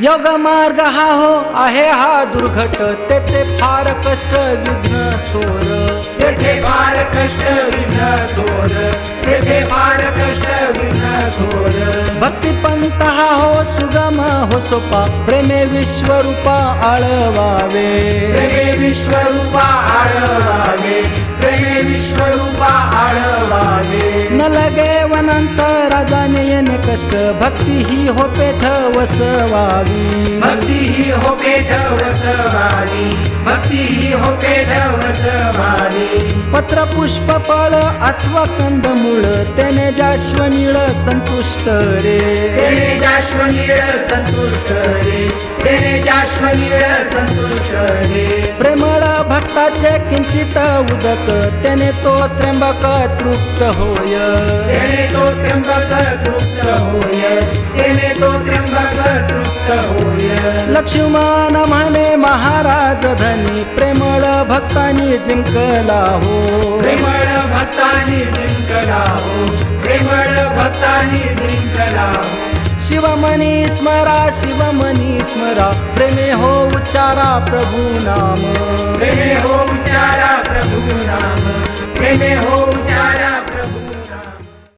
योग मार्ग हा हो आहे हा दुर्घट. तेथे फार कष्ट विघ्न थोर. तेथे फार कष्ट विघ्न थोर. तेथे फार कष्ट विघ्न थोर. भक्ती पंथ हा हो सुगम हो सोपा. प्रेमे विश्वरूपा आळवावे. प्रेमे विश्वरूपा आळवावे. वनंत राजाने येणे कष्ट. भक्ती ही हो पेठ वसवावी भक्ती ही हो पेठ वसवावी भक्ती ही हो पेठ वसवावी पत्र पुष्प फळ अथवा कंदमुळ त्याने जाश्वनीळ संतुष्ट रे. तेने जाश्वनीळ संतुष्ट रे. तेने जाश्वनीळ संतुष्ट रे. प्रेमळ भक्ताचे किंचित उदक त्याने तो त्र्यंबक तृप्त होय. तेने तो त्र्यंबक तृप्त होय तेने तो त्र्यंबक तृप्त होय लक्ष्मण म्हणे महाराज धनी प्रेमळ भक्तानी जिंकला हो प्रेमळ भक्तानी जिंकला हो प्रेमळ भक्तानी जिंकला हो शिवमनी स्मरा शिवमनी स्मरा प्रेमे हो उच्चारा प्रभू नाम. प्रेमे हो उच्चारा प्रभु नाम. प्रेमे हो